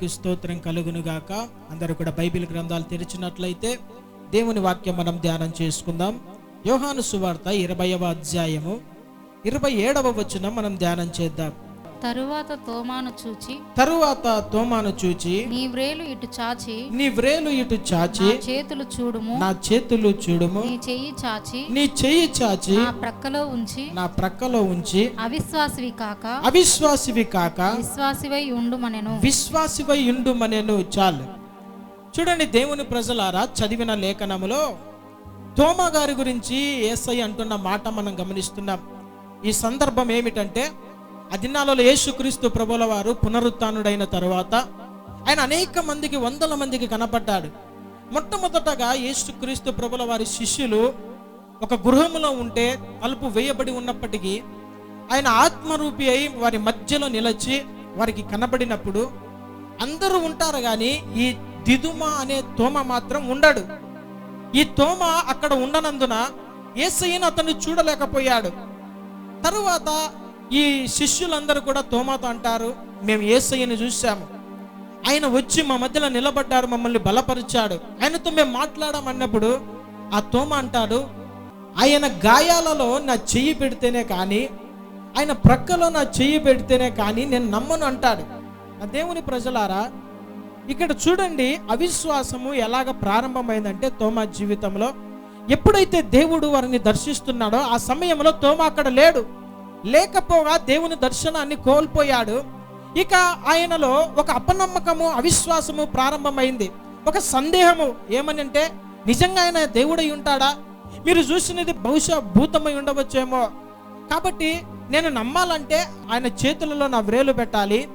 దేవునికి స్తోత్రం కలుగును గాక అందరూ కూడా బైబిల్ గ్రంథాలు తెరిచినట్లయితే దేవుని వాక్యం మనం ధ్యానం చేసుకుందాం. యోహాను సువార్త ఇరవయవ అధ్యాయము ఇరవై ఏడవ వచనం మనం ధ్యానం చేద్దాం. తరువాత తోమాను చూచి తరువాత తోమాను చూచి నీ వ్రేలు ఇటు చాచి నీ వ్రేలు ఇటు చాచి చేతులు చూడుము నా చేతులు చూడుము నీ చెయ్యి చాచి నీ చెయ్యి చాచి నా ప్రక్కలో ఉంచి నా ప్రక్కలో ఉంచి అవిశ్వాసివి కాక అవిశ్వాసివి కాక విశ్వాసివై ఉండుమనెను. విశ్వాసివై ఉండుమనెను చాలు. చూడండి దేవుని ప్రజలారా చదివిన లేఖనములో తోమా గారి గురించి ఏసై అంటున్న మాట మనం గమనిస్తున్నాం. ఈ సందర్భం ఏమిటంటే ఆ దినాలలో యేసుక్రీస్తు ప్రభుల వారు పునరుత్డైన తర్వాత ఆయన అనేక మందికి వందల మందికి కనపడ్డాడు. మొట్టమొదటగా యేసుక్రీస్తు ప్రభుల వారి శిష్యులు ఒక గృహంలో ఉంటే తలుపు వేయబడి ఉన్నప్పటికీ ఆయన ఆత్మరూపి అయి వారి మధ్యలో నిలిచి వారికి కనబడినప్పుడు అందరూ ఉంటారు కానీ ఈ దిదుమ అనే తోమ మాత్రం ఉండడు. ఈ తోమ అక్కడ ఉండనందున ఏసయ్యను అతను చూడలేకపోయాడు. తరువాత ఈ శిష్యులందరూ కూడా తోమాతో అంటారు మేము ఏసయ్యని చూశాము. ఆయన వచ్చి మా మధ్యలో నిలబడ్డారు మమ్మల్ని బలపరిచాడు. ఆయనతో మేము మాట్లాడమన్నప్పుడు ఆ తోమ అంటాడు ఆయన గాయాలలో నా చెయ్యి పెడితేనే కానీ ఆయన ప్రక్కలో నా చెయ్యి పెడితేనే కానీ నేను నమ్మను అంటాడు. ఆ దేవుని ప్రజలారా ఇక్కడ చూడండి అవిశ్వాసము ఎలాగ ప్రారంభమైందంటే తోమా జీవితంలో. ఎప్పుడైతే దేవుడు వారిని దర్శిస్తున్నాడో ఆ సమయంలో తోమా అక్కడ లేడు. లేకపోగా దేవుని దర్శనాన్ని కోల్పోయాడు. ఇక ఆయనలో ఒక అపనమ్మకము అవిశ్వాసము ప్రారంభమైంది. ఒక సందేహము ఏమని అంటే నిజంగా ఆయన దేవుడై ఉంటాడా? మీరు చూసినది బహుశా భూతమై ఉండవచ్చేమో. కాబట్టి నేను నమ్మాలంటే ఆయన చేతులలో నా వ్రేలు పెట్టాలి.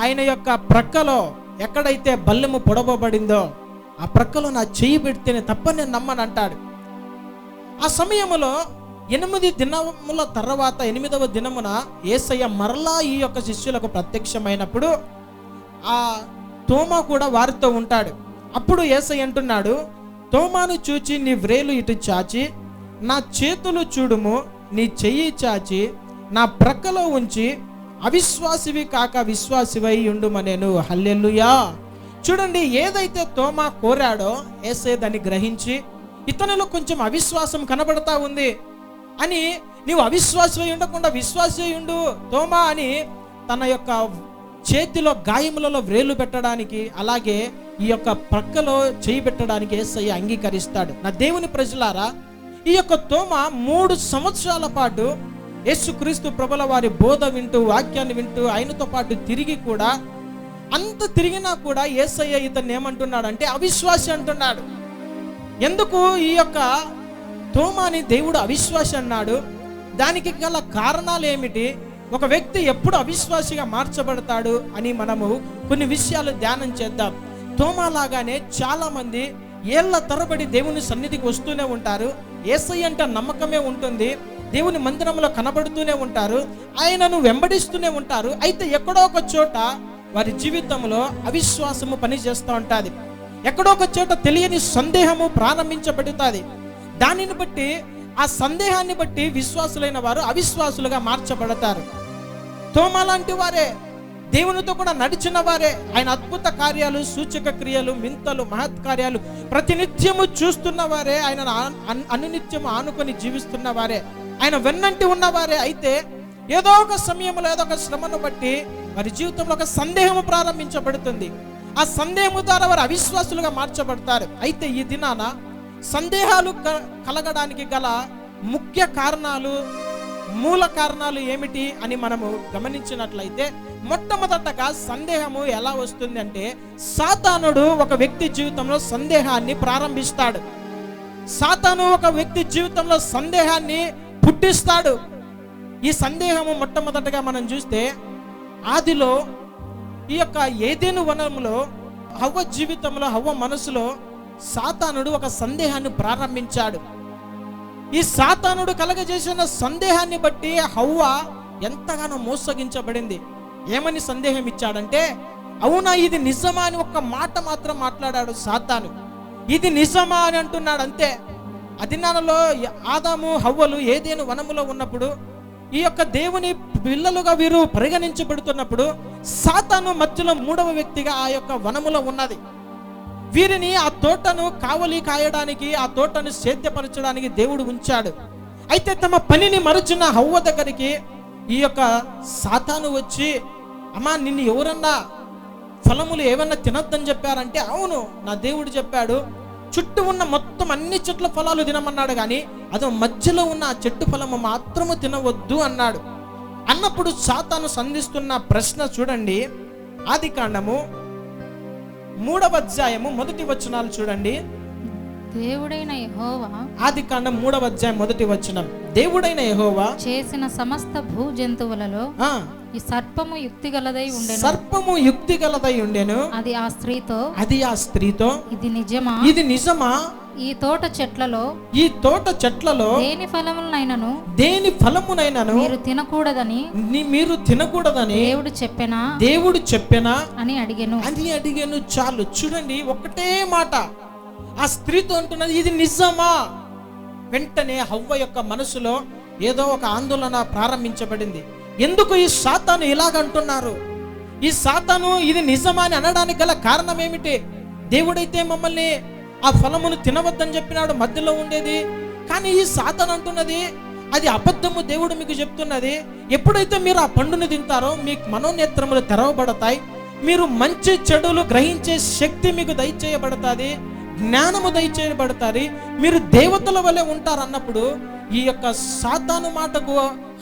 ఆయన యొక్క ప్రక్కలో ఎక్కడైతే బల్లెము పొడవబడిందో ఆ ప్రక్కలో నా చెయ్యి పెడితేనే తప్ప నేను నమ్మను అంటాడు ఆ సమయంలో ఎనిమిది దినముల తర్వాత ఎనిమిదవ దినమున ఏసయ్య మరలా ఈ యొక్క శిష్యులకు ప్రత్యక్షమైనప్పుడు ఆ తోమా కూడా వారితో ఉంటాడు. అప్పుడు ఏసయ్య అంటున్నాడు తోమాను చూచి నీ వ్రేలు ఇటు చాచి నా చేతులు చూడుము నీ చెయ్యి చాచి నా ప్రక్కలో ఉంచి అవిశ్వాసివి కాక విశ్వాసివై ఉండుమనేను. హల్లెల్లుయా చూడండి ఏదైతే తోమా కోరాడో ఏసే దాన్ని గ్రహించి ఇతనిలో కొంచెం అవిశ్వాసం కనబడతా ఉంది. అని నీవు అవిశ్వాసమై ఉండకుండా విశ్వాసీ ఉండు తోమా అని తన యొక్క చేతిలో గాయములలో వ్రేలు పెట్టడానికి అలాగే ఈ యొక్క ప్రక్కలో చేయి పెట్టడానికి ఏసయ్య అంగీకరిస్తాడు. నా దేవుని ప్రజలారా ఈ యొక్క తోమ మూడు సంవత్సరాల పాటు యేసుక్రీస్తు ప్రభుల వారి బోధ వింటూ వాక్యాన్ని వింటూ ఆయనతో పాటు తిరిగి కూడా అంత తిరిగినా కూడా ఏసయ్య ఇతను ఏమంటున్నాడు అంటే అవిశ్వాసి అంటున్నాడు. ఎందుకు ఈ యొక్క తోమాని దేవుడు అవిశ్వాసి అన్నాడు. దానికి గల కారణాలు ఏమిటి ఒక వ్యక్తి ఎప్పుడు అవిశ్వాసిగా మార్చబడతాడు అని మనము కొన్ని విషయాలు ధ్యానం చేద్దాం. తోమా లాగానే చాలా మంది ఏళ్ళ తరబడి దేవుని సన్నిధికి వస్తూనే ఉంటారు. ఏసై అంటే నమ్మకమే ఉంటుంది. దేవుని మందిరంలో కనబడుతూనే ఉంటారు. ఆయనను వెంబడిస్తూనే ఉంటారు. అయితే ఎక్కడో ఒక చోట వారి జీవితంలో అవిశ్వాసము పనిచేస్తూ ఉంటుంది. ఎక్కడో ఒక చోట తెలియని సందేహము ప్రారంభించబడుతుంది. దానిని బట్టి ఆ సందేహాన్ని బట్టి విశ్వాసులైన వారు అవిశ్వాసులుగా మార్చబడతారు. తోమ లాంటి వారే దేవునితో కూడా నడిచిన వారే ఆయన అద్భుత కార్యాలు సూచక క్రియలు మింతలు మహత్ కార్యాలు ప్రతినిత్యము చూస్తున్న వారే ఆయన అనునిత్యము ఆనుకొని జీవిస్తున్న వారే ఆయన వెన్నంటి ఉన్నవారే అయితే ఏదో ఒక సమయంలో ఏదో ఒక శ్రమను బట్టి వారి జీవితంలో ఒక సందేహము ప్రారంభించబడుతుంది. ఆ సందేహము ద్వారా వారు అవిశ్వాసులుగా మార్చబడతారు. అయితే ఈ దినాన సందేహాలు క- కలగడానికి గల ముఖ్య కారణాలు మూల కారణాలు ఏమిటి అని మనము గమనించినట్లయితే మొట్టమొదటగా సందేహము ఎలా వస్తుంది అంటే సాతానుడు ఒక వ్యక్తి జీవితంలో సందేహాన్ని ప్రారంభిస్తాడు. సాతాను ఒక వ్యక్తి జీవితంలో సందేహాన్ని పుట్టిస్తాడు. ఈ సందేహము మొట్టమొదటగా మనం చూస్తే ఆదిలో ఈ యొక్క ఏదేను వనంలో హవ్వ జీవితంలో హవ్వ మనసులో సాతానుడు ఒక సందేహాన్ని ప్రారంభించాడు. ఈ సాతానుడు కలగజేసిన సందేహాన్ని బట్టి హవ్వ ఎంతగానో మోసగించబడింది. ఏమని సందేహం ఇచ్చాడంటే అవునా ఇది నిజమా అని ఒక్క మాట మాత్రం మాట్లాడాడు సాతాను. ఇది నిజమా అని అంటున్నాడు అంతే. అదినాలలో ఆదాము హవ్వలు ఏదేను వనములో ఉన్నప్పుడు ఈ యొక్క దేవుని పిల్లలుగా వీరు పరిగణించబడుతున్నప్పుడు సాతాను మధ్యలో మూడవ వ్యక్తిగా ఆ యొక్క వనములో ఉన్నది. వీరిని ఆ తోటను కావలి కాయడానికి ఆ తోటను సేద్యపరచడానికి దేవుడు ఉంచాడు. అయితే తమ పనిని మరచిన హవ్వ దగ్గరికి ఈ యొక్క సాతాను వచ్చి అమ్మా నిన్ను ఎవరన్నా ఫలములు ఏమన్నా తినొద్దని చెప్పారంటే అవును నా దేవుడు చెప్పాడు. చుట్టూ ఉన్న మొత్తం అన్ని చెట్ల ఫలాలు తినమన్నాడు కానీ అదో మధ్యలో ఉన్న ఆ చెట్టు ఫలము మాత్రము తినవద్దు అన్నాడు. అన్నప్పుడు సాతాను సంధిస్తున్న ప్రశ్న చూడండి. ఆది కాండము మూడవ అధ్యాయము మొదటి వచనాలు చూడండి. దేవుడైన యెహోవా ఆది కాండం మూడవ అధ్యాయం మొదటి వచనం. దేవుడైన యెహోవా చేసిన సమస్త భూ జంతువులలో ఈ సర్పము యుక్తి గలదై ఉండెను. సర్పము యుక్తి గలదై ఉండెను. అది ఆ స్త్రీతో. అది ఆ స్త్రీతో. ఇది నిజమా? ఇది నిజమా? ఈ తోట చెట్లలో ఈ తోట చెట్లలో దేని ఫలములనైనను దేని ఫలమునైనను మీరు తినకూడదని మీరు తినకూడదని దేవుడు చెప్పెనా? దేవుడు చెప్పెనా? అని అడిగెను. అని అడిగాను. చాలు. చూడండి ఒకటే మాట. ఆ స్త్రీతో అంటున్నది ఇది నిజమా? వెంటనే హవ్వ యొక్క మనసులో ఏదో ఒక ఆందోళన ప్రారంభించబడింది. ఎందుకు ఈ సాతాను ఇలాగంటున్నారు ఈ సాతాను ఇది నిజమా అని అనడానికి గల కారణం ఏమిటి? దేవుడైతే మమ్మల్ని ఆ ఫలమును తినవద్దని చెప్పినాడు మధ్యలో ఉండేది. కానీ ఈ సాతాను అంటున్నది అది అబద్ధము దేవుడు మీకు చెప్తున్నది. ఎప్పుడైతే మీరు ఆ పండును తింటారో మీ మనోనేత్రములు తెరవబడతాయి. మీరు మంచి చెడులు గ్రహించే శక్తి మీకు దయచేయబడతాది. జ్ఞానము దయచేయబడతారు. మీరు దేవతల వలె ఉంటారన్నప్పుడు ఈ యొక్క సాతాను మాటకు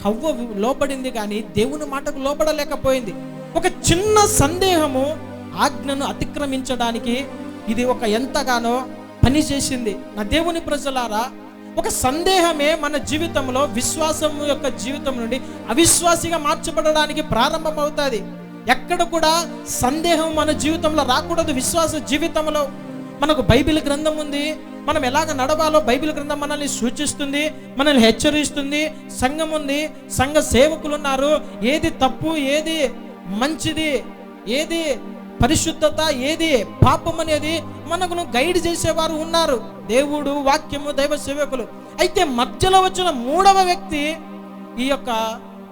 హవ్వ లోపడింది కానీ దేవుని మాటకు లోపడలేకపోయింది ఒక చిన్న సందేహము ఆజ్ఞను అతిక్రమించడానికి ఇది ఒక ఎంతగానో పని చేసింది. నా దేవుని ప్రజలారా ఒక సందేహమే మన జీవితంలో విశ్వాసం యొక్క జీవితం నుండి అవిశ్వాసిగా మార్చబడడానికి ప్రారంభమవుతుంది. ఎక్కడ కూడా సందేహం మన జీవితంలో రాకూడదు. విశ్వాస జీవితంలో మనకు బైబిల్ గ్రంథం ఉంది. మనం ఎలాగ నడవాలో బైబిల్ గ్రంథం మనల్ని సూచిస్తుంది మనల్ని హెచ్చరిస్తుంది. సంఘం ఉంది సంఘ సేవకులు ఉన్నారు ఏది తప్పు ఏది మంచిది ఏది పరిశుద్ధత ఏది పాపం అనేది మనకు గైడ్ చేసేవారు ఉన్నారు. దేవుడు వాక్యము దైవ సేవకులు. అయితే మధ్యలో వచ్చిన మూడవ వ్యక్తి ఈ యొక్క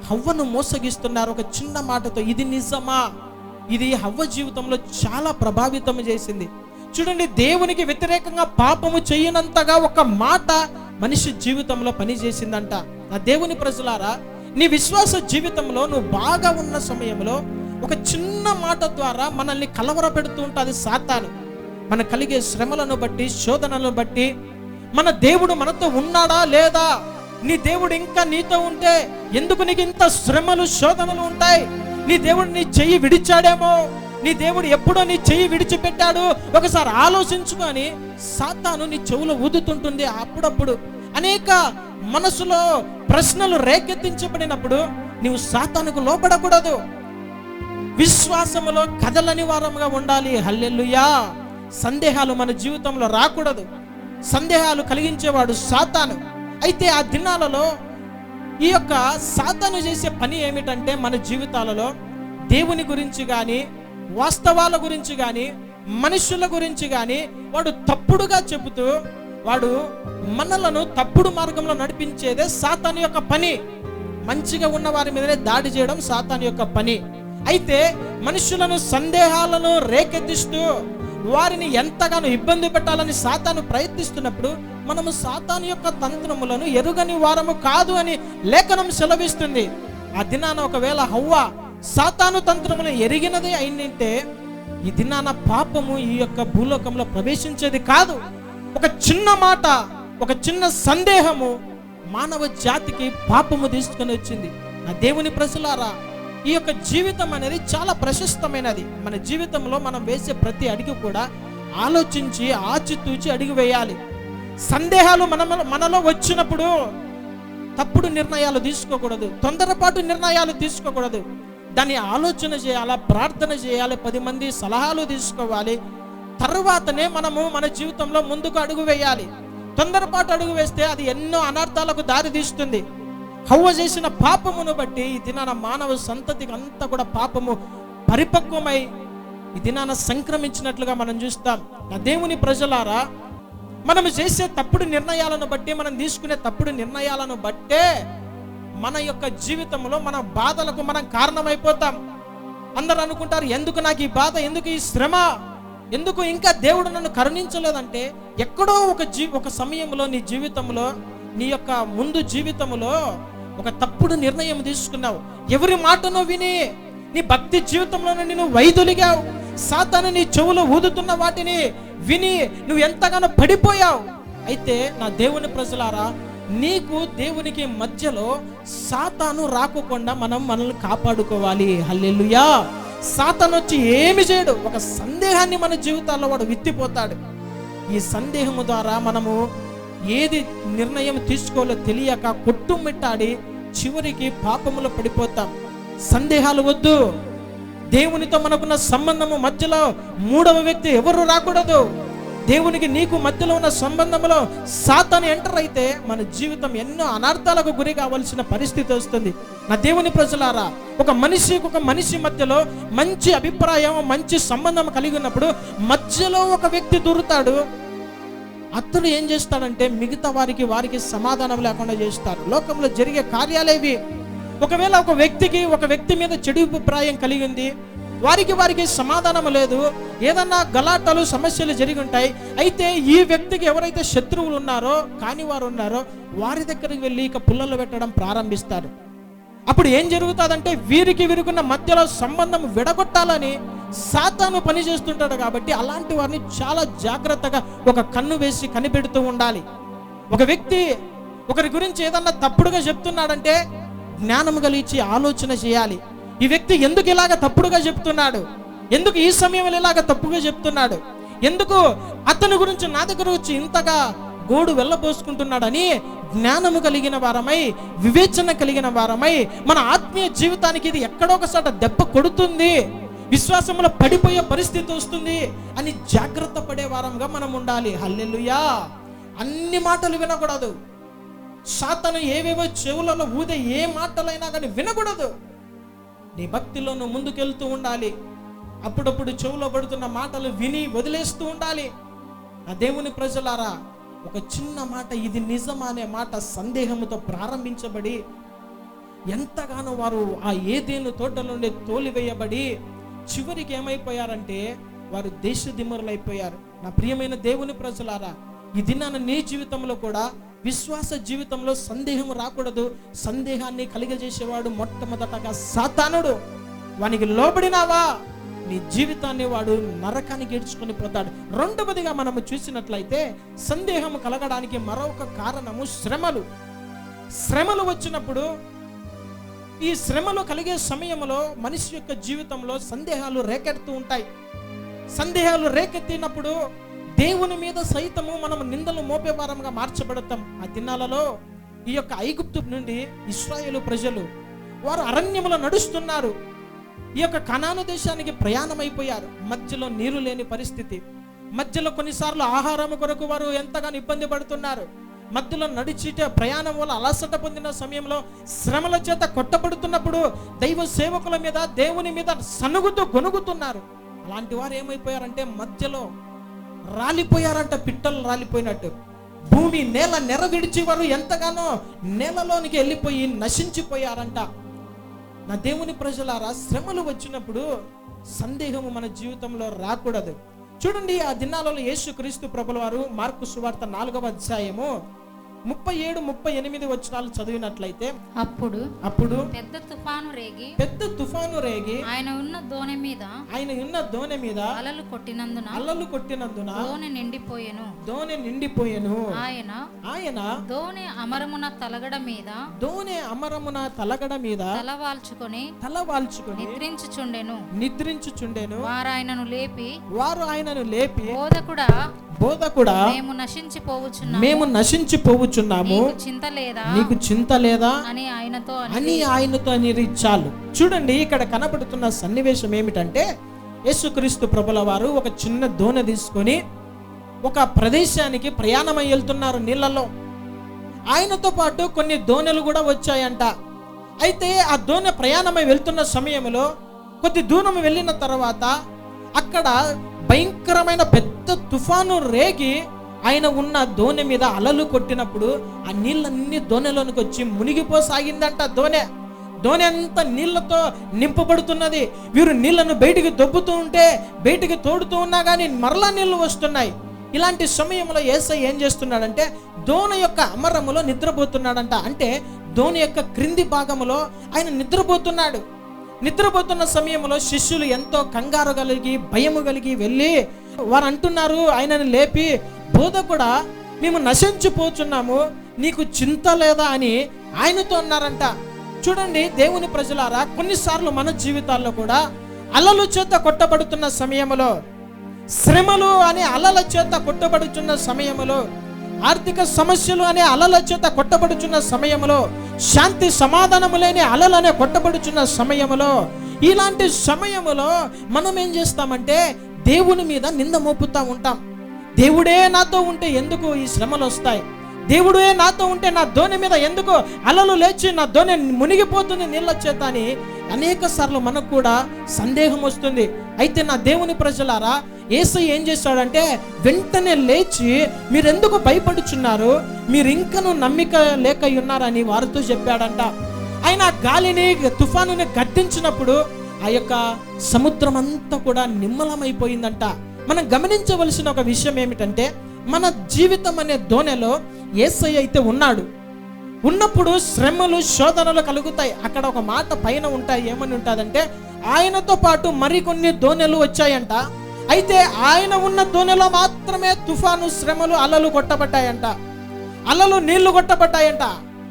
హవ్వను మోసగిస్తున్నారు. ఒక చిన్న మాటతో ఇది నిజమా? ఇది హవ్వ జీవితంలో చాలా ప్రభావితం చేసింది. చూడండి దేవునికి వ్యతిరేకంగా పాపము చేయనంతగా ఒక మాట మనిషి జీవితంలో పనిచేసిందంట. నా దేవుని ప్రజలారా నీ విశ్వాస జీవితంలో నువ్వు బాగా ఉన్న సమయంలో ఒక చిన్న మాట ద్వారా మనల్ని కలవర పెడుతూ ఉంటుంది సాతాను. మన కలిగే శ్రమలను బట్టి శోధనలను బట్టి మన దేవుడు మనతో ఉన్నాడా లేదా? నీ దేవుడు ఇంకా నీతో ఉంటే ఎందుకు నీకు ఇంత శ్రమలు శోధనలు ఉంటాయి? నీ దేవుడు నీ చెయ్యి విడిచాడేమో? నీ దేవుడు ఎప్పుడో నీ చెయ్యి విడిచిపెట్టాడు. ఒకసారి ఆలోచించుకొని సాతాను నీ చెవులో ఊదుతుంటుంది. అప్పుడప్పుడు అనేక మనసులో ప్రశ్నలు రేకెత్తించబడినప్పుడు నీవు సాతానుకు లోపడకూడదు విశ్వాసములో కదలని వారముగా ఉండాలి. హల్లెల్లుయా సందేహాలు మన జీవితంలో రాకూడదు. సందేహాలు కలిగించేవాడు సాతాను. అయితే ఆ దినాలలో ఈ యొక్క సాతాను చేసే పని ఏమిటంటే మన జీవితాలలో దేవుని గురించి కానీ వాస్తవాల గురించి కానీ మనుషుల గురించి కానీ వాడు తప్పుడుగా చెబుతూ వాడు మనలను తప్పుడు మార్గంలో నడిపించేదే సాతాను యొక్క పని. మంచిగా ఉన్న వారి మీదనే దాడి చేయడం సాతాను యొక్క పని. అయితే మనుషులను సందేహాలను రేకెత్తిస్తూ వారిని ఎంతగానో ఇబ్బంది పెట్టాలని సాతాను ప్రయత్నిస్తున్నప్పుడు మనము సాతాను యొక్క తంత్రములను ఎరుగని వారము కాదు అని లేఖనం సెలవిస్తుంది. ఆ దినాన ఒకవేళ హవ్వ సాతాను తంత్రములు ఎరిగినది అయిందంటే ఈ దినాన పాపము ఈ యొక్క భూలోకంలో ప్రవేశించేది కాదు. ఒక చిన్న మాట ఒక చిన్న సందేహము మానవ జాతికి పాపము తీసుకొని వచ్చింది. నా దేవుని ప్రజలారా ఈ యొక్క జీవితం అనేది చాలా ప్రశస్తమైనది. మన జీవితంలో మనం వేసే ప్రతి అడుగు కూడా ఆలోచించి ఆచితూచి అడుగు వేయాలి. సందేహాలు మన మనలో వచ్చినప్పుడు తప్పుడు నిర్ణయాలు తీసుకోకూడదు. తొందరపాటు నిర్ణయాలు తీసుకోకూడదు. దాన్ని ఆలోచన చేయాలా ప్రార్థన చేయాలి పది మంది సలహాలు తీసుకోవాలి. తర్వాతనే మనము మన జీవితంలో ముందుకు అడుగు వేయాలి. తొందరపాటు అడుగు వేస్తే అది ఎన్నో అనర్థాలకు దారి తీస్తుంది. హవ్వ చేసిన పాపమును బట్టి ఈ దినాన మానవ సంతతికి అంతా కూడా పాపము పరిపక్వమై ఈ దినాన సంక్రమించినట్లుగా మనం చూస్తాం. నా దేవుని ప్రజలారా మనం చేసే తప్పుడు నిర్ణయాలను బట్టి మనం తీసుకునే తప్పుడు నిర్ణయాలను బట్టే మన యొక్క జీవితంలో మన బాధలకు మనం కారణమైపోతాం. అందరూ అనుకుంటారు ఎందుకు నాకు ఈ బాధ? ఎందుకు ఈ శ్రమ? ఎందుకు ఇంకా దేవుడు నన్ను కరుణించలేదంటే ఎక్కడో ఒక జీ ఒక సమయంలో నీ జీవితంలో నీ యొక్క ముందు జీవితంలో ఒక తప్పుడు నిర్ణయం తీసుకున్నావు. ఎవరి మాటను విని నీ భక్తి జీవితంలో నువ్వు వైదొలిగావు. సాతాను నీ చెవులో ఊదుతున్న వాటిని విని నువ్వు ఎంతగానో పడిపోయావు. అయితే నా దేవుని ప్రజలారా నీకు దేవునికి మధ్యలో సాతాను రాకోకుండా మనం మనల్ని కాపాడుకోవాలి. హల్లెలుయా. సాతాను వచ్చి ఏమి చేయడు. ఒక సందేహాన్ని మన జీవితాల్లో వాడు విత్తిపోతాడు. ఈ సందేహము ద్వారా మనము ఏది నిర్ణయం తీసుకోవాలో తెలియక కొట్టుమిట్టాడి చివరికి పాపములో పడిపోతాం. సందేహాలు వద్దు. దేవునితో మనకున్న సంబంధము మధ్యలో మూడవ వ్యక్తి ఎవరు రాకూడదు. దేవునికి నీకు మధ్యలో ఉన్న సంబంధంలో సాతాను ఎంటర్ అయితే మన జీవితం ఎన్నో అనర్థాలకు గురి కావలసిన పరిస్థితి వస్తుంది. నా దేవుని ప్రజలారా ఒక మనిషికి ఒక మనిషి మధ్యలో మంచి అభిప్రాయం మంచి సంబంధం కలిగి ఉన్నప్పుడు మధ్యలో ఒక వ్యక్తి దూరుతాడు. అతడు ఏం చేస్తాడంటే మిగతా వారికి వారికి సమాధానం లేకుండా చేస్తారు లోకంలో జరిగే కార్యాలేవి. ఒకవేళ ఒక వ్యక్తికి ఒక వ్యక్తి మీద చెడు అభిప్రాయం కలిగింది వారికి వారికి సమాధానం లేదు. ఏదన్నా గలాటలు సమస్యలు జరిగి ఉంటాయి. అయితే ఈ వ్యక్తికి ఎవరైతే శత్రువులు ఉన్నారో కాని వారు ఉన్నారో వారి దగ్గరికి వెళ్ళి ఇక పుల్లలు పెట్టడం ప్రారంభిస్తారు. అప్పుడు ఏం జరుగుతుందంటే వీరికి వీరికున్న మధ్యలో సంబంధం విడగొట్టాలని సాతాను పనిచేస్తుంటాడు కాబట్టి అలాంటి వారిని చాలా జాగ్రత్తగా ఒక కన్ను వేసి కనిపెడుతూ ఉండాలి. ఒక వ్యక్తి ఒకరి గురించి ఏదన్నా తప్పుడుగా చెప్తున్నాడంటే జ్ఞానం కలిగించి ఆలోచన చేయాలి. ఈ వ్యక్తి ఎందుకు ఇలాగ తప్పుడుగా చెప్తున్నాడు? ఎందుకు ఈ సమయంలో ఇలాగ తప్పుగా చెప్తున్నాడు? ఎందుకు అతని గురించి నా దగ్గర వచ్చి ఇంతగా గోడు వెళ్ళబోసుకుంటున్నాడని జ్ఞానము కలిగిన వారమై వివేచన కలిగిన వారమై మన ఆత్మీయ జీవితానికి ఇది ఎక్కడో ఒకసారి దెబ్బ కొడుతుంది విశ్వాసంలో పడిపోయే పరిస్థితి వస్తుంది అని జాగ్రత్త పడే వారంగా మనం ఉండాలి. హల్లెలుయా! అన్ని మాటలు వినకూడదు. సాతను ఏవేవో చెవులలో ఊదే ఏ మాటలైనా కానీ వినకూడదు. నీ భక్తిలో నువ్వు ముందుకెళ్తూ ఉండాలి. అప్పుడప్పుడు చెవులో పడుతున్న మాటలు విని వదిలేస్తూ ఉండాలి. నా దేవుని ప్రజలారా ఒక చిన్న మాట ఇది నిజమా అనే మాట సందేహంతో ప్రారంభించబడి ఎంతగానో వారు ఆ ఏదేను తోట నుండి తోలివేయబడి చివరికి ఏమైపోయారంటే వారు దేశ దిమ్మరులైపోయారు నా ప్రియమైన దేవుని ప్రజలారా ఈ దినాన నీ జీవితంలో కూడా విశ్వాస జీవితంలో సందేహం రాకూడదు. సందేహాన్ని కలిగజేసేవాడు మొట్టమొదటగా సాతానుడు. వానికి లోబడినావా? నీ జీవితాన్ని వాడు నరకానికి ఏడ్చుకొని పోతాడు. రెండవదిగా మనము చూసినట్లయితే సందేహం కలగడానికి మరొక కారణము శ్రమలు. శ్రమలు వచ్చినప్పుడు ఈ శ్రమలు కలిగే సమయంలో మనిషి యొక్క జీవితంలో సందేహాలు రేకెడుతూ ఉంటాయి. సందేహాలు రేకెత్తినప్పుడు దేవుని మీద సైతము మనం నిందలు మోపేవారంగా మార్చబడతాం. ఆ దినాలలో ఈ యొక్క ఐగుప్తు నుండి ఇస్రాయేలు ప్రజలు వారు అరణ్యములో నడుస్తున్నారు. ఈ యొక్క కణాను దేశానికి ప్రయాణమైపోయారు. మధ్యలో నీరు లేని పరిస్థితి. మధ్యలో కొన్నిసార్లు ఆహారం కొరకు వారు ఎంతగానో ఇబ్బంది పడుతున్నారు. మధ్యలో నడిచిట ప్రయాణం వల్ల అలసట పొందిన సమయంలో శ్రమల చేత కొట్టబడుతున్నప్పుడు దైవ సేవకుల మీద దేవుని మీద సనుగుతూ గొనుగుతున్నారు అలాంటి వారు ఏమైపోయారంటే మధ్యలో రాలిపోయారంట పిట్టలు రాలిపోయినట్టు. భూమి నేల నెర విడిచి వారు ఎంతగానో నేలలోనికి వెళ్ళిపోయి నశించిపోయారంట. నా దేవుని ప్రజలారా శ్రమలు వచ్చినప్పుడు సందేహము మన జీవితంలో రాకూడదు. చూడండి ఆ దినాలలో యేసుక్రీస్తు ప్రభుల వారు మార్కు సువార్త నాలుగవ అధ్యాయము ముప్పై ఏడు ముప్పై ఎనిమిది వచనాలు చదివినట్లయితే అప్పుడు అప్పుడు పెద్ద తుఫాను రేగి పెద్ద తుఫాను రేగి ఆయన ఉన్న దోణి మీద ఆయన ఉన్న దోణి మీద అలలు కొట్టినందున అల్లలు కొట్టినందున దోణి నిండిపోయెను. దోణి నిండిపోయెను. ఆయన ఆయన దోణి అమరమున తలగడ మీద దోణి అమరమున తలగడ మీద తల వాల్చుకొని తల వాల్చుకొని నిద్రించుచుండెను. నిద్రించుచుండెను. వారాయనను లేపి వారు ఆయనను లేపి బోధకుడా బోధకుడా మేము నశించిపోవచ్చున్నాము మేము నశించిపోవచ్చున్నాము నీకు చింత లేదా? నీకు చింత లేదా? అని ఆయనతో అని అని ఆయనతో అనేది చాలు. చూడండి ఇక్కడ కనబడుతున్న సన్నివేశం ఏమిటంటే యేసుక్రీస్తు ప్రభుల వారు ఒక చిన్న దోణి తీసుకొని ఒక ప్రదేశానికి ప్రయాణమై వెళ్తున్నారు నీళ్ళలో. ఆయనతో పాటు కొన్ని దోణెలు కూడా వచ్చాయంట. అయితే ఆ దోణె ప్రయాణమై వెళ్తున్న సమయంలో కొద్ది దూరం వెళ్ళిన తర్వాత అక్కడ భయంకరమైన పెద్ద తుఫాను రేగి ఆయన ఉన్న దోణె మీద అలలు కొట్టినప్పుడు ఆ నీళ్ళన్నీ దోణిలోనికి వచ్చి మునిగిపోసాగిందంట దోణె. దోణి అంతా నీళ్ళతో నింపబడుతున్నది. వీరు నీళ్ళను బయటికి దొబ్బుతూ ఉంటే బయటికి తోడుతూ ఉన్నా కానీ మరలా నీళ్ళు వస్తున్నాయి. ఇలాంటి సమయంలో ఏసై ఏం చేస్తున్నాడంటే దోణి యొక్క అమరములో నిద్రపోతున్నాడంట. అంటే దోణి యొక్క క్రింది భాగములో ఆయన నిద్రపోతున్నాడు. నిద్రపోతున్న సమయంలో శిష్యులు ఎంతో కంగారు కలిగి భయము కలిగి వెళ్ళి వారు అంటున్నారు ఆయనను లేపి బోధ కూడా మేము నశించిపోతున్నాము నీకు చింత లేదా అని ఆయనతో అన్నారంట. చూడండి దేవుని ప్రజలారా కొన్నిసార్లు మన జీవితాల్లో కూడా అలలు చేత కొట్టబడుతున్న సమయంలో శ్రమలు అనే అలల చేత కొట్టబడుచున్న సమయములో ఆర్థిక సమస్యలు అనే అలల చేత కొట్టబడుచున్న సమయములో శాంతి సమాధానము లేని అలలనే కొట్టబడుచున్న సమయములో ఇలాంటి సమయములో మనం ఏం చేస్తామంటే దేవుని మీద నింద మోపుతా ఉంటాం. దేవుడే నాతో ఉంటే ఎందుకు ఈ శ్రమలు వస్తాయి? దేవుడే నాతో ఉంటే నా ధోని మీద ఎందుకు అలలు లేచి నా ధోని మునిగిపోతుంది నీళ్ళ చేత అని అనేక సార్లు మనకు కూడా సందేహం వస్తుంది. అయితే నా దేవుని ప్రజలారా ఏసు ఏం చేశాడంటే వెంటనే లేచి మీరెందుకు భయపడుచున్నారు? మీరు ఇంకను నమ్మిక లేక ఉన్నారని వారితో చెప్పాడంట. ఆయన గాలిని తుఫానుని గట్టించినప్పుడు ఆ యొక్క సముద్రం అంతా కూడా నిమ్మలమైపోయిందంట. మనం గమనించవలసిన ఒక విషయం ఏమిటంటే మన జీవితం అనే దోణెలో ఏసై అయితే ఉన్నాడు. ఉన్నప్పుడు శ్రమలు శోధనలు కలుగుతాయి. అక్కడ ఒక మాట పైన ఉంటాయి. ఏమని ఉంటుందంటే ఆయనతో పాటు మరికొన్ని దోణెలు వచ్చాయంట. అయితే ఆయన ఉన్న దోణెలో మాత్రమే తుఫాను శ్రమలు అలలు కొట్టబడ్డాయంట. అలలు నీళ్ళు కొట్టబడ్డాయంట.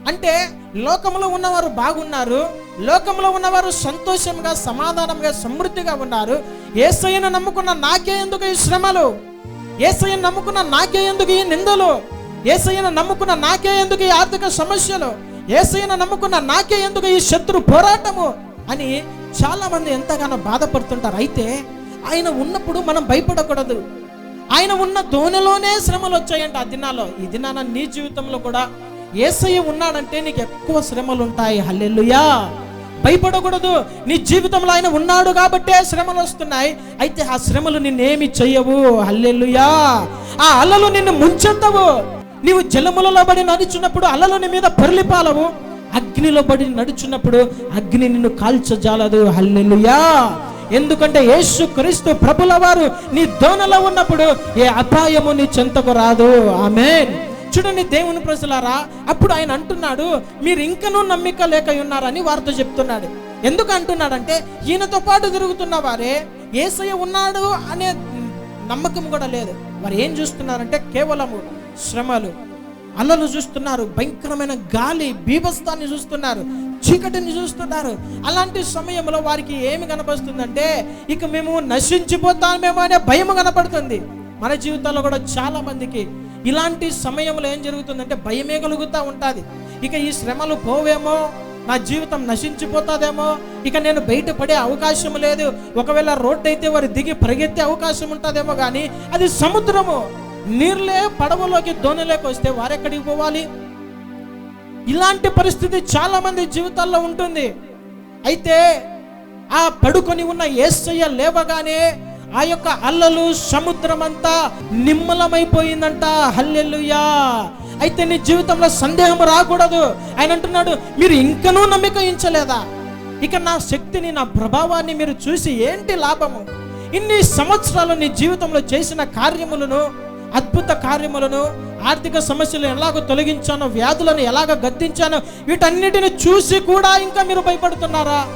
అంటే లోకంలో ఉన్నవారు బాగున్నారు లోకంలో ఉన్నవారు సంతోషంగా సమాధానంగా సమృద్ధిగా ఉన్నారు. ఏసయ్యను నమ్ముకున్న నాకే ఎందుకు ఈ శ్రమలు? ఏసయ్యను నమ్ముకున్న నాకే ఎందుకు ఈ నిందలు? ఏసయ్యను నమ్ముకున్న నాకే ఎందుకు ఈ ఆర్థిక సమస్యలు? ఏసయ్యను నమ్ముకున్న నాకే ఎందుకు ఈ శత్రు పోరాటము? అని చాలా మంది ఎంతగానో బాధపడుతుంటారు. అయితే ఆయన ఉన్నప్పుడు మనం భయపడకూడదు. ఆయన ఉన్న ధోనిలోనే శ్రమలు వచ్చాయంట ఆ దినాల్లో. ఈ దినాన నీ జీవితంలో కూడా ఏసయ్య ఉన్నాడంటే నీకు ఎక్కువ శ్రమలు ఉంటాయి. హల్లెల్లుయా భయపడకూడదు. నీ జీవితంలో ఆయన ఉన్నాడు కాబట్టే శ్రమలు వస్తున్నాయి. అయితే ఆ శ్రమలు నిన్నేమి చెయ్యవు. అల్లెల్లుయా ఆ అలలు నిన్ను ముంచెత్తవు. నీవు జలములలో పడి నడుచున్నప్పుడు అలలు నీ మీద పొరలిపాలవు. అగ్నిలో పడి నడుచున్నప్పుడు అగ్ని నిన్ను కాల్చజాలదు. హల్లెలుయా. ఎందుకంటే యేసు క్రీస్తు ప్రభుల వారు నీ దోనలో ఉన్నప్పుడు ఏ అపాయము నీ చెంతకు రాదు. ఆమెన్. చూడండి దేవుని ప్రజలారా అప్పుడు ఆయన అంటున్నాడు మీరు ఇంకనూ నమ్మిక లేక ఉన్నారని వారితో చెప్తున్నాడు. ఎందుకు అంటున్నాడంటే ఈయనతో పాటు తిరుగుతున్న వారే ఏసయ్య ఉన్నాడు అనే నమ్మకం కూడా లేదు. వారు ఏం చూస్తున్నారంటే కేవలము శ్రమలు. అలలు చూస్తున్నారు భయంకరమైన గాలి బీభత్సాన్ని చూస్తున్నారు చీకటిని చూస్తున్నారు. అలాంటి సమయంలో వారికి ఏమి కనపడుతుందంటే ఇక మేము నశించిపోతామేమో అనే భయం కనపడుతుంది. మన జీవితాల్లో కూడా చాలా మందికి ఇలాంటి సమయంలో ఏం జరుగుతుందంటే భయమే కలుగుతూ ఉంటుంది. ఇక ఈ శ్రమలు పోవేమో నా జీవితం నశించిపోతుందేమో ఇక నేను బయటపడే అవకాశం లేదు. ఒకవేళ రోడ్డు అయితే వారు దిగి పరిగెత్తే అవకాశం ఉంటుందేమో కానీ అది సముద్రము. నీళ్ళే పడవలోకి దోణిలోకి వస్తే వారెక్కడికి పోవాలి? ఇలాంటి పరిస్థితి చాలా మంది జీవితాల్లో ఉంటుంది. అయితే ఆ పడుకొని ఉన్న ఏసయ్య లేవగానే ఆ యొక్క అల్లలు సముద్రమంతా నిమ్మలమైపోయిందంట. హల్లెలూయా. అయితే నీ జీవితంలో సందేహం రాకూడదు. ఆయన అంటున్నాడు మీరు ఇంకనూ నమ్మిక ఇంచలేదా ఇక నా శక్తిని నా ప్రభావాన్ని మీరు చూసి ఏంటి లాభము? ఇన్ని సంవత్సరాలు నీ జీవితంలో చేసిన కార్యములను అద్భుత కార్యములను ఆర్థిక సమస్యలు ఎలాగో తొలగించానో వ్యాధులను ఎలాగ గద్దించానో వీటన్నిటిని చూసి కూడా ఇంకా మీరు భయపడుతున్నారా?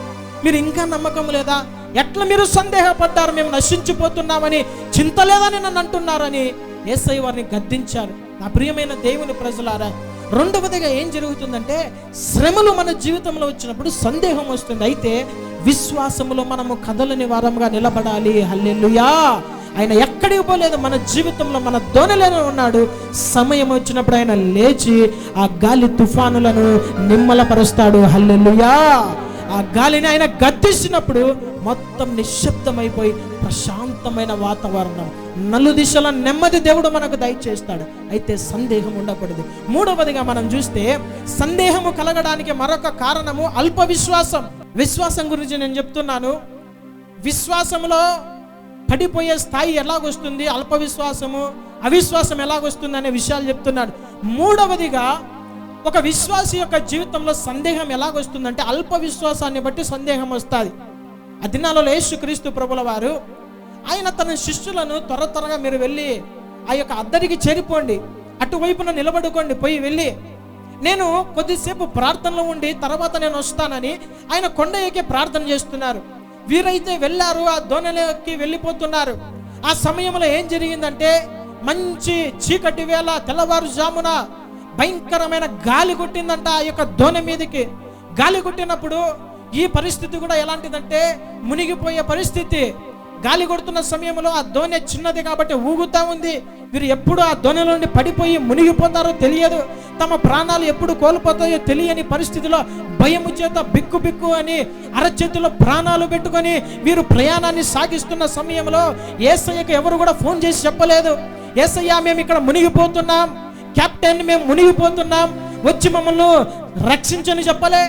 మీరు ఇంకా నమ్మకం లేదా? ఎట్లా మీరు సందేహపడ్డారు? మేము నశించిపోతున్నామని చింత లేదని నన్ను అంటున్నారని ఏసై వారిని గద్దించారు. నా ప్రియమైన దేవుని ప్రజలారా రెండవదిగా ఏం జరుగుతుందంటే శ్రమలు మన జీవితంలో వచ్చినప్పుడు సందేహం వస్తుంది. అయితే విశ్వాసములో మనము కదలని వారంగా నిలబడాలి. హల్లెలూయా! ఆయన ఎక్కడికి పోలేదు. మన జీవితంలో మన దోనలోనే ఉన్నాడు. సమయం వచ్చినప్పుడు ఆయన లేచి ఆ గాలి తుఫానులను నిమ్మలపరుస్తాడు. హల్లెలూయా! ఆ గాలిని ఆయన గద్దించినప్పుడు మొత్తం నిశ్శబ్దమైపోయి ప్రశాంతమైన వాతావరణం. నలు దిశల నెమ్మది దేవుడు మనకు దయచేస్తాడు. అయితే సందేహం ఉండకూడదు. మూడవదిగా మనం చూస్తే సందేహము కలగడానికి మరొక కారణము అల్ప విశ్వాసం విశ్వాసం గురించి నేను చెప్తున్నాను. విశ్వాసంలో పడిపోయే స్థాయి ఎలాగొస్తుంది? అల్ప విశ్వాసము అవిశ్వాసం ఎలాగొస్తుంది అనే విషయాలు చెప్తున్నాడు. మూడవదిగా ఒక విశ్వాసి యొక్క జీవితంలో సందేహం ఎలాగొస్తుందంటే అల్ప విశ్వాసాన్ని బట్టి సందేహం వస్తుంది. ఆ దినాలలో యేసుక్రీస్తు ప్రభుల వారు ఆయన తన శిష్యులను త్వర త్వరగా మీరు వెళ్ళి ఆ యొక్క అద్దరికి చేరిపోండి అటువైపున నిలబడుకోండి పోయి వెళ్ళి నేను కొద్దిసేపు ప్రార్థనలో ఉండి తర్వాత నేను వస్తానని ఆయన కొండ ఎక్కి ప్రార్థన చేస్తున్నారు. వీరైతే వెళ్ళారు ఆ దోణలోకి వెళ్ళిపోతున్నారు. ఆ సమయంలో ఏం జరిగిందంటే మంచి చీకటి వేళ తెల్లవారుజామున భయంకరమైన గాలి కొట్టిందంట ఆ యొక్క ధోని మీదకి. గాలి కొట్టినప్పుడు ఈ పరిస్థితి కూడా ఎలాంటిదంటే మునిగిపోయే పరిస్థితి. గాలి కొడుతున్న సమయంలో ఆ ధోని చిన్నది కాబట్టి ఊగుతా ఉంది. వీరు ఎప్పుడు ఆ దోణిలో నుండి పడిపోయి మునిగిపోతారో తెలియదు. తమ ప్రాణాలు ఎప్పుడు కోల్పోతాయో తెలియని పరిస్థితిలో భయము చేత బిక్కు బిక్కు అని అరచేతిలో ప్రాణాలు పెట్టుకొని వీరు ప్రయాణాన్ని సాగిస్తున్న సమయంలో ఏసయ్యకు ఎవరు కూడా ఫోన్ చేసి చెప్పలేదు. ఏసయ్య మేము ఇక్కడ మునిగిపోతున్నాం. కెప్టెన్ మేము మునిగిపోతున్నాం. వచ్చి మమ్మల్ని రక్షించని చెప్పలే.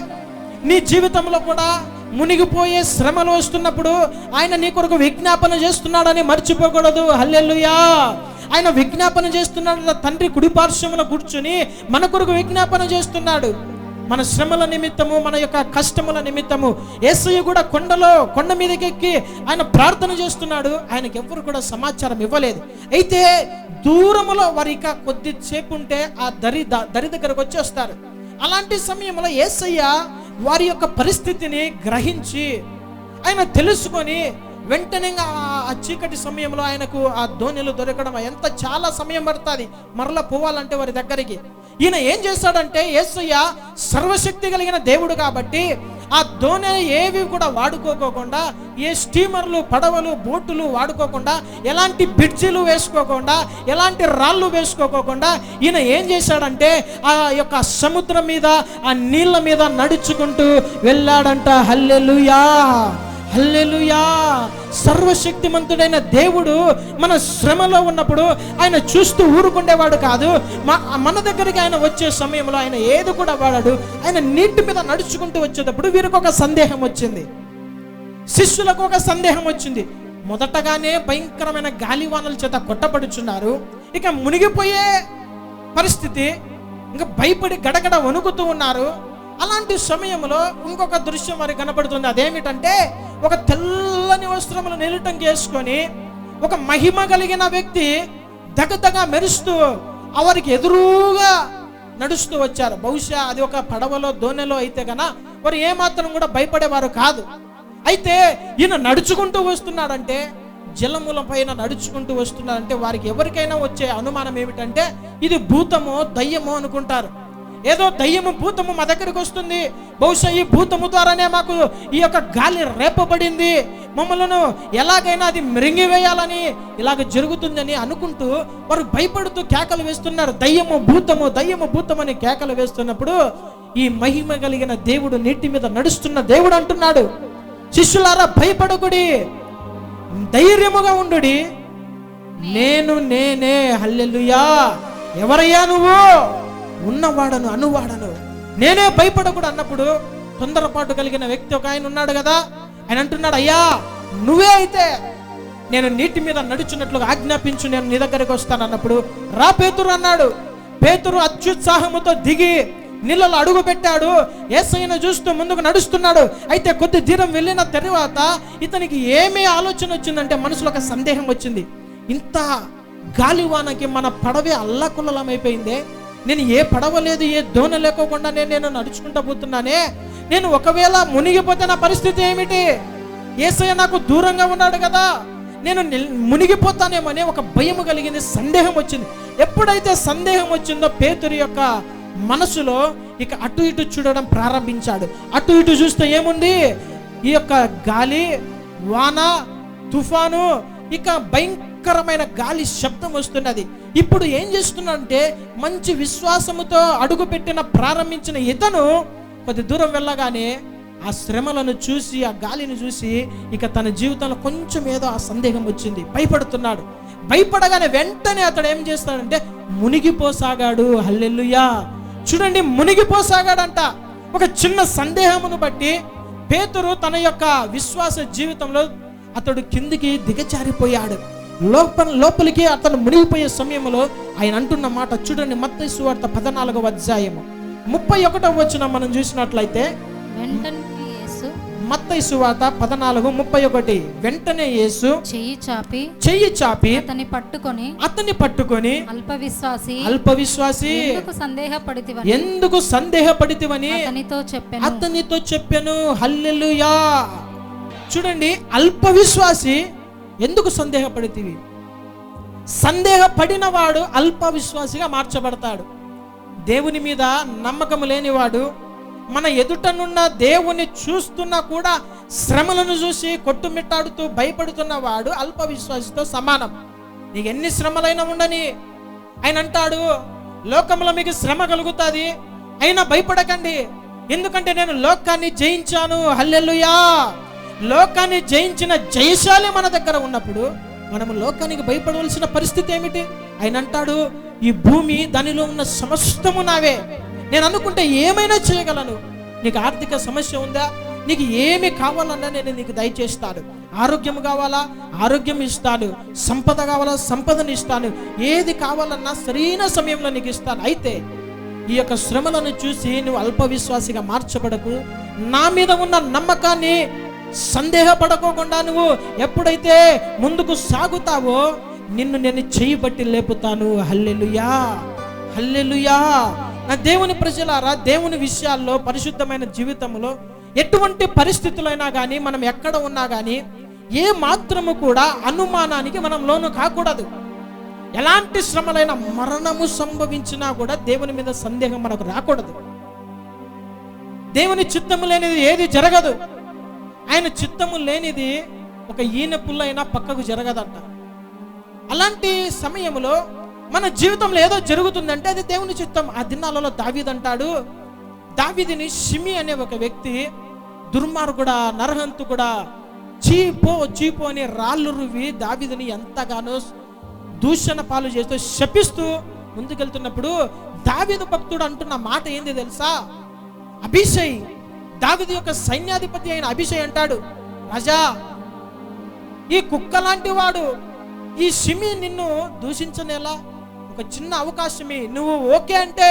నీ జీవితంలో కూడా మునిగిపోయే శ్రమలు వస్తున్నప్పుడు ఆయన నీ కొరకు విజ్ఞాపన చేస్తున్నాడని మర్చిపోకూడదు. హల్లెల్లుయా ఆయన విజ్ఞాపన చేస్తున్నాడు. తండ్రి కుడిపార్శ్వమున కూర్చుని మన కొరకు విజ్ఞాపన చేస్తున్నాడు. మన శ్రమల నిమిత్తము మన యొక్క కష్టముల నిమిత్తము. యేసయ్య కూడా కొండలో కొండ మీదకి ఎక్కి ఆయన ప్రార్థన చేస్తున్నాడు. ఆయనకి ఎవరు కూడా సమాచారం ఇవ్వలేదు. అయితే దూరములో వారు ఇక కొద్దిసేపు ఉంటే ఆ దరి దరి దగ్గరకు వచ్చేస్తారు. అలాంటి సమయంలో యేసయ్య వారి యొక్క పరిస్థితిని గ్రహించి ఆయన తెలుసుకొని వెంటనే ఆ- చీకటి సమయంలో ఆయనకు ఆ ధోనిలు దొరకడం ఎంత చాలా సమయం పడుతుంది. మరలా పోవాలంటే వారి దగ్గరికి. ఈయన ఏం చేశాడంటే యేసయ్య సర్వశక్తి కలిగిన దేవుడు కాబట్టి ఆ ధోని ఏవి కూడా వాడుకోకోకుండా ఏ స్టీమర్లు పడవలు బోటులు వాడుకోకుండా ఎలాంటి బ్రిడ్జిలు వేసుకోకుండా ఎలాంటి రాళ్ళు వేసుకోకోకుండా ఈయన ఏం చేశాడంటే ఆ యొక్క సముద్రం మీద ఆ నీళ్ళ మీద నడుచుకుంటూ వెళ్ళాడంట. హల్లెలుయా! హల్లెలుయా. సర్వశక్తిమంతుడైన దేవుడు మన శ్రమలో ఉన్నప్పుడు ఆయన చూస్తూ ఊరుకుండేవాడు కాదు. మా మన దగ్గరికి ఆయన వచ్చే సమయంలో ఆయన ఏది కూడా వాడాడు. ఆయన నీటి మీద నడుచుకుంటూ వచ్చేటప్పుడు వీరికి ఒక సందేహం వచ్చింది. శిష్యులకు ఒక సందేహం వచ్చింది. మొదటగానే భయంకరమైన గాలివానల చేత కొట్టపడుచున్నారు ఇక మునిగిపోయే పరిస్థితి. ఇంకా భయపడి గడగడ వణుకుతూ ఉన్నారు. అలాంటి సమయంలో ఇంకొక దృశ్యం మరి కనపడుతుంది. అదేమిటంటే ఒక తెల్లని వస్త్రములు నిలుటం చేసుకొని ఒక మహిమ కలిగిన వ్యక్తి దగదగ మెరుస్తూ వారికి ఎదురుగా నడుస్తూ వచ్చారు. బహుశా అది ఒక పడవలో దోణెలో అయితే గన వారు ఏమాత్రం కూడా భయపడేవారు కాదు. అయితే ఈయన నడుచుకుంటూ వస్తున్నాడంటే జలముల పైన నడుచుకుంటూ వస్తున్నాడంటే వారికి ఎవరికైనా వచ్చే అనుమానం ఏమిటంటే ఇది భూతమో దయ్యమో అనుకుంటారు. ఏదో దయ్యము భూతము మా దగ్గరికి వస్తుంది. బహుశా ఈ భూతము ద్వారానే మాకు ఈ యొక్క గాలి రేపబడింది. మమ్మలను ఎలాగైనా అది మృంగివేయాలని ఇలాగ జరుగుతుందని అనుకుంటూ వారు భయపడుతూ కేకలు వేస్తున్నారు. దయ్యము భూతము దయ్యము భూతము అని కేకలు వేస్తున్నప్పుడు ఈ మహిమ కలిగిన దేవుడు నీటి మీద నడుస్తున్న దేవుడు అంటున్నాడు. శిష్యులారా భయపడకుడి. ధైర్యముగా ఉండు నేను నేనే. హల్లెలుయా. ఎవరయ్యా నువ్వు? ఉన్నవాడను అనువాడను. నేనే భయపడకూడదు అన్నప్పుడు తొందరపాటు కలిగిన వ్యక్తి ఒక ఆయన ఉన్నాడు కదా ఆయన అంటున్నాడు అయ్యా నువ్వే అయితే నేను నీటి మీద నడుచున్నట్లుగా ఆజ్ఞాపించు నేను నీ దగ్గరికి వస్తాను అన్నప్పుడు రా పేతురు అన్నాడు. పేతురు అత్యుత్సాహముతో దిగి నీళ్ళలో అడుగు పెట్టాడు. ఏసైన చూస్తూ ముందుకు నడుస్తున్నాడు. అయితే కొద్ది దూరం వెళ్ళిన తర్వాత ఇతనికి ఏమీ ఆలోచన వచ్చిందంటే మనసులో ఒక సందేహం వచ్చింది. ఇంత గాలివానకి మన పడవే అల్లకుల్లమైపోయిందే నేను ఏ పడవ లేదు ఏ దోణ లేకోకుండా నేను నేను నడుచుకుంటా పోతున్నానే? నేను ఒకవేళ మునిగిపోతే నా పరిస్థితి ఏమిటి? ఏసయ్య నాకు దూరంగా ఉన్నాడు కదా. నేను నిల్- మునిగిపోతానేమనే ఒక భయం కలిగింది సందేహం వచ్చింది. ఎప్పుడైతే సందేహం వచ్చిందో పేతురు యొక్క మనసులో ఇక అటు ఇటు చూడడం ప్రారంభించాడు. అటు ఇటు చూస్తే ఏముంది? ఈ యొక్క గాలి వాన తుఫాను ఇక భయం భయంకరమైన గాలి శబ్దం వస్తున్నది. ఇప్పుడు ఏం చేస్తున్నాడంటే మంచి విశ్వాసముతో అడుగుపెట్టిన ప్రారంభించిన ఇతను కొద్ది దూరం వెళ్ళగానే ఆ శ్రమలను చూసి ఆ గాలిని చూసి ఇక తన జీవితంలో కొంచెం ఏదో ఆ సందేహం వచ్చింది. భయపడుతున్నాడు. భయపడగానే వెంటనే అతడు ఏం చేస్తాడంటే మునిగిపోసాగాడు. హల్లెల్లుయా చూడండి మునిగిపోసాగాడంట. ఒక చిన్న సందేహమును బట్టి పేతురు తన యొక్క విశ్వాస జీవితంలో అతడు కిందికి దిగజారిపోయాడు. లోపల లోపలికి అతను మునిగిపోయే సమయంలో ఆయన అంటున్న మాట చూడండి మత్తయి సువార్త పద్నాలుగవ అధ్యాయము. ముప్పై ఒకటవ వచ్చిన మనం చూసినట్లయితే మత్తయి సువార్త పద్నాలుగు ముప్పై ఒకటి వెంటనే యేసు చెయ్యి చాపి చెయ్యి చాపి అతన్ని పట్టుకొని అతన్ని పట్టుకొని అల్ప విశ్వాసి అల్ప విశ్వాసి ఎందుకు సందేహపడితివని ఎందుకు సందేహపడితివని అతనితో చెప్పాను. అతనితో చెప్పాను. హల్లెలూయా. చూడండి అల్ప విశ్వాసి ఎందుకు సందేహపడితివి సందేహపడిన వాడు అల్ప విశ్వాసిగా మార్చబడతాడు. దేవుని మీద నమ్మకం లేనివాడు మన ఎదుటనున్న దేవుని చూస్తున్నా కూడా శ్రమలను చూసి కొట్టుమిట్టాడుతూ భయపడుతున్న వాడు అల్ప విశ్వాసితో సమానం. నీకు ఎన్ని శ్రమలైనా ఉండని. ఆయన అంటాడు లోకంలో మీకు శ్రమ కలుగుతుంది. అయినా భయపడకండి. ఎందుకంటే నేను లోకాన్ని జయించాను. హల్లెల్లుయా లోకాన్ని జయించిన జయశాలి మన దగ్గర ఉన్నప్పుడు మనము లోకానికి భయపడవలసిన పరిస్థితి ఏమిటి? ఆయన అంటాడు ఈ భూమి దానిలో ఉన్న సమస్తము నావే. నేను అనుకుంటే ఏమైనా చేయగలను. నీకు ఆర్థిక సమస్య ఉందా? నీకు ఏమి కావాలన్నా నేను నీకు దయచేస్తాను. ఆరోగ్యం కావాలా? ఆరోగ్యం ఇస్తాను. సంపద కావాలా? సంపదను ఇస్తాను. ఏది కావాలన్నా సరైన సమయంలో నీకు ఇస్తాను. అయితే ఈ యొక్క శ్రమలను చూసి నువ్వు అల్ప విశ్వాసిగా మార్చబడకు. నా మీద ఉన్న నమ్మకాన్ని సందేహపడకోకుండా నువ్వు ఎప్పుడైతే ముందుకు సాగుతావో నిన్ను నేను చేయబట్టి లేపుతాను. Hallelujah hallelujah. నా దేవుని ప్రజలారా దేవుని విషయాల్లో పరిశుద్ధమైన జీవితంలో ఎటువంటి పరిస్థితులైనా కానీ మనం ఎక్కడ ఉన్నా కానీ ఏ మాత్రము కూడా అనుమానానికి మనం లోను కాకూడదు. ఎలాంటి శ్రమలైన మరణము సంభవించినా కూడా దేవుని మీద సందేహం మనకు రాకూడదు. దేవుని చిత్తము లేనిది ఏది జరగదు. ఆయన చిత్తము లేనిది ఒక ఈనె పుల్లైనా పక్కకు జరగదంట. అలాంటి సమయంలో మన జీవితంలో ఏదో జరుగుతుందంటే అది దేవుని చిత్తం. ఆ దినాలలో దావీదంటాడు దావీదిని షిమి అనే ఒక వ్యక్తి దుర్మార్గుడా నరహంతుకుడా చీపో చీపో అని రాళ్ళు రువి దావీదిని ఎంతగానో దూషణ పాలు చేస్తూ శపిస్తూ ముందుకెళ్తున్నప్పుడు దావీదు భక్తుడు అంటున్న మాట ఏంది తెలుసా? అభిషయ్ దావిది యొక్క సైన్యాధిపతి అయిన అభిషయ్ అంటాడు రాజా ఈ కుక్క లాంటి వాడు ఈ సిమి నిన్ను దూషించనేలా? ఒక చిన్న అవకాశమే. నువ్వు ఓకే అంటే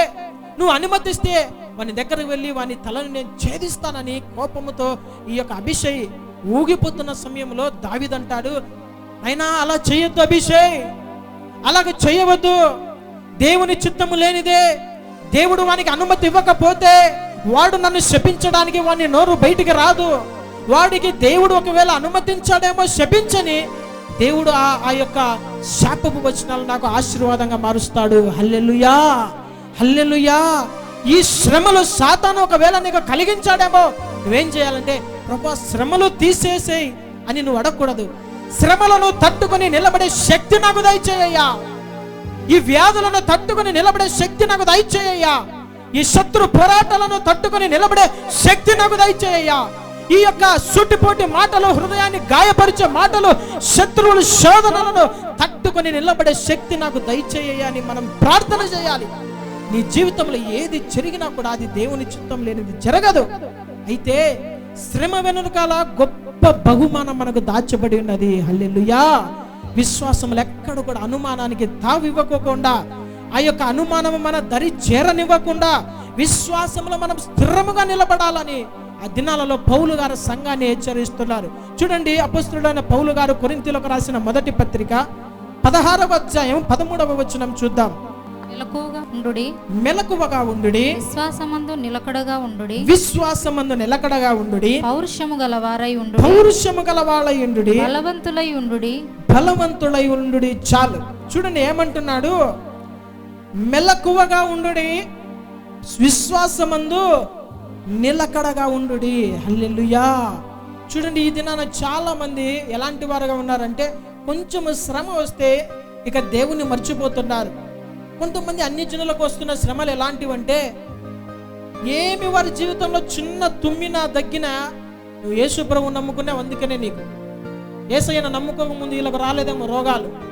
నువ్వు అనుమతిస్తే వాని దగ్గరకు వెళ్ళి వాని తలను నేను ఛేదిస్తానని కోపముతో ఈ యొక్క అభిషయ్ ఊగిపోతున్న సమయంలో దావిదంటాడు అయినా అలా చేయొద్దు అభిషయ్ అలాగ చేయవద్దు. దేవుని చిత్తము లేనిదే దేవుడు వానికి అనుమతి ఇవ్వకపోతే వాడు నన్ను శపించడానికి వాని నోరు బయటికి రాదు. వాడికి దేవుడు ఒకవేళ అనుమతించాడేమో శపించని దేవుడు ఆ ఆ యొక్క శాపపు వచనాలు నాకు ఆశీర్వాదంగా మారుస్తాడు. హల్లెలుయా! హల్లెలుయా! ఈ శ్రమలు సాతాను ఒకవేళ నీకు కలిగించాడేమో నువ్వేం చేయాలంటే ప్రభా శ్రమలు తీసేసేయి అని నువ్వు అడగకూడదు. శ్రమలను తట్టుకొని నిలబడే శక్తి నాకు దయచేయ్యా. ఈ వ్యాధులను తట్టుకుని నిలబడే శక్తి నాకు దయచేయ్యా. ఈ శత్రు పోరాటాలను తట్టుకొని నిలబడే శక్తి నాకు దయచేయ్యా. ఈ యొక్క సుటిపోటి మాటలు హృదయాన్ని గాయపరిచే మాటలు శత్రువుల శోధనలను తట్టుకొని నిలబడే శక్తి నాకు దయచేయ్యా అని మనం ప్రార్థన చేయాలి. నీ జీవితంలో ఏది జరిగినా కూడా అది దేవుని చిత్తం లేనిది జరగదు. అయితే శ్రమ వెనుకాల గొప్ప బహుమానం మనకు దాచబడి ఉన్నది. హల్లెలూయా! విశ్వాసములు ఎక్కడ కూడా అనుమానానికి తావివ్వకోకుండా ఆ యొక్క అనుమానం మన దరి చేరనివ్వకుండా విశ్వాసంలో మనం స్థిరముగా నిలబడాలని ఆ దినాలలో పౌలు గారు సంఘాన్ని హెచ్చరిస్తున్నారు. చూడండి అపస్తుడైన పౌలు గారు కొరింతీలకు రాసిన మొదటి పత్రిక పదహారవ అధ్యాయం పదమూడవ వచనం చూద్దాం. మెలకువగా ఉండుడి. మెలకువగా ఉండుడి. విశ్వాసమందు నిలకడగా ఉండుడి. విశ్వాసమందు నిలకడగా ఉండుడి. పౌరుషము గలవారై ఉండుడి. పౌరుషము గలవాళ్ళయుండుడి బలవంతులై ఉండుడి. బలవంతుడై ఉండుడి చాలు. చూడండి ఏమంటున్నాడు? మెలకువగా ఉండుడి. విశ్వాసమందు నిలకడగా ఉండుడి. హల్లెలూయా. చూడండి ఈ దినాన చాలా మంది ఎలాంటి వారుగా ఉన్నారంటే కొంచెం శ్రమ వస్తే ఇక దేవుణ్ణి మర్చిపోతున్నారు. కొంతమంది అన్ని జనులకు వస్తున్న శ్రమలు ఎలాంటివంటే ఏమి వారి జీవితంలో చిన్న తుమ్మినా దగ్గిన నువ్వు యేసు ప్రభు నమ్ముకునే అందుకనే నీకు. ఏసయ్యను నమ్ముకోక ముందు వీళ్ళకు రాలేదేమో రోగాలు.